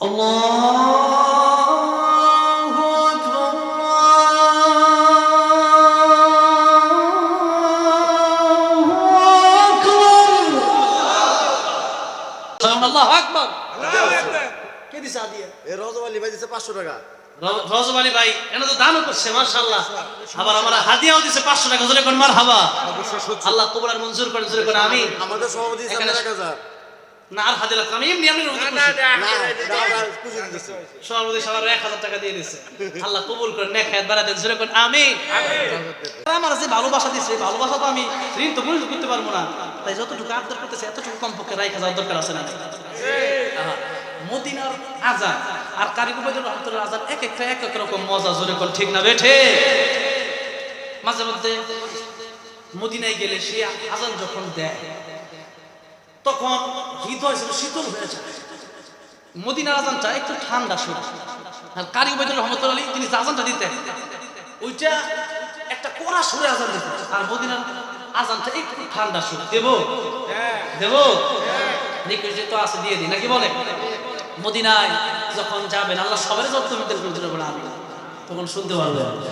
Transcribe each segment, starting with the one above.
الله أكبر الله أكبر আল্লাহ আকবর কে দিছে আদিয়া এ রজব আলী ভাই দিচ্ছে পাঁচশো টাকা রজব আলী ভাই এটা তো দানও করছে মাশাআল্লাহ আবার আমার হাদিয়াও দিছে পাঁচশো টাকা জোরে কোন মার হাবা অবশ্য সত্যি আল্লাহ কবুল আর মঞ্জুর করেন জোরে কোন আমি আমাদের সভাপতি না আর হাদিয়া লাগতো আমি এমনি এমনি সভাপতি সবার এক হাজার টাকা দিয়ে দিছে আল্লাহ কবুল করেন নেক হায়াত বাড়াতেন জোরে কোন আমি আমার যে ভালোবাসা দিচ্ছে ভালোবাসা তো আমি ঋণ তো পরিশোধ করতে পারব না। তাই যতটুকু আবদার করতেছে এতটুকু কমপক্ষে রাইখা যাওয়ার দরকার আছে না? মদিনার আজান আর কারিকুবাইদুর রহমতুল্লাহ আজান এক একটা এক এক রকম মজা জোরে কোন ঠিক না বেঠে মাঝে মধ্যে মদিনায় গেলে সে আজান যখন দেয় তখন হৃদয় ছিল শীতল হয়ে যায়। মদিনার আজানটা একটু ঠান্ডা শুরু। আর কারি উবাইদুল রহমত আলী তিনি আজানটা দিতেন, ওইটা একটা কড়া সুরে আজান দিত আর মদিনার আজানটা একটু ঠান্ডা সুর দেব? দেব? নিকৃষ্ট আছে, দিয়ে দিই। নাকি বলে? মদিনায় যখন যাবেন, আল্লাহ সবাই যত তুমি তখন শুনতে পারবে আল্লাহ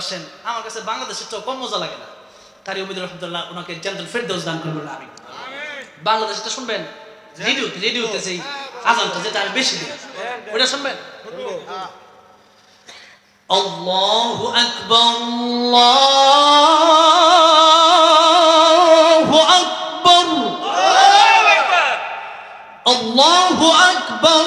আসেন আমার কাছে বাংলাদেশের তো কম মজা লাগে না। কারি উমিদুর রহমতুল্লাহ ওনাকে জান্নাতুল ফেরদৌস দান করবেন আমি বাংলাদেশটা শুনবেন রেডিওতে রেডিওতে সেই আজানটা যেটা আমি বেশি দিই ওটা শুনবেন? আল্লাহু আকবার। আল্লাহু আকবার। আল্লাহু আকবার।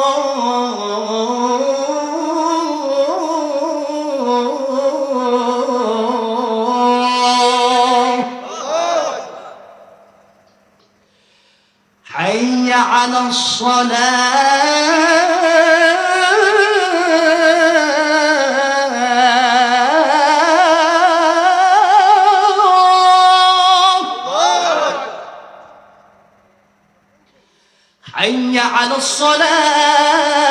على الصلاة. حي على الصلاة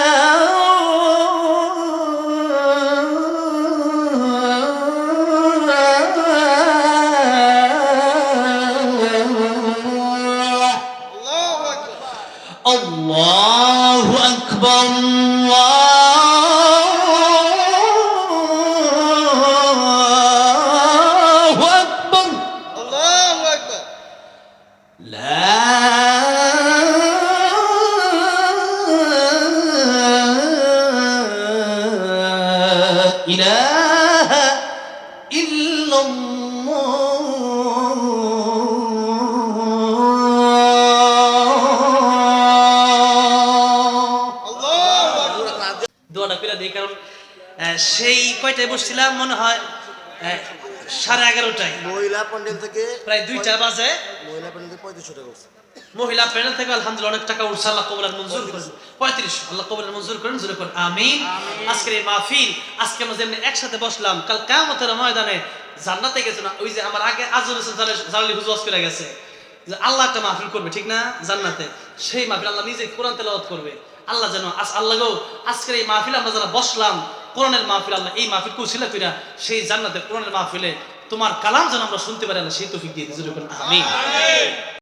দোয়াটা কারণ সেই কয়টায় বসছিলাম মনে হয় সাড়ে এগারোটায়। মহিলা প্যান্ডেল থেকে প্রায় দুইটা বাজে। মহিলা প্যান্ডেল থেকে পঁয়ত্রিশশো টাকা উঠছে। মহিলা প্যানেল থেকে আলহামদুলিল্লাহ অনেক টাকা উঠছে আল্লাহ মঞ্জুর করেন। পঁয়ত্রিশ আল্লাহ কবুল মঞ্জুর করেন করেন আমিন। আজকের এই মাহফিল আজকে আমরা যেমনি একসাথে বসলাম কাল কামতের ময়দানে জান্নাতে গেছে না ওই যে আমার আগে আজুল হোসেন জালালি হুজুর করে গেছে যে আল্লাহ একটা মাহফিল করবে ঠিক না? জান্নাতে। সেই মাহফিল আল্লাহ নিজে কোরআন তেলাওয়াত করবে। আল্লাহ যেন আল্লাহ গো, আজকের এই মাহফিল আমরা যারা বসলাম, কোরআনের মাহফিল আল্লাহ, এই মাহফিল কুশিলা কইরা সেই জান্নাতে কোরআনের মাহফিলে তোমার কালাম যেন আমরা শুনতে পারি, আল্লাহ সেই তৌফিক দিয়ে দিয়েছে আমিন।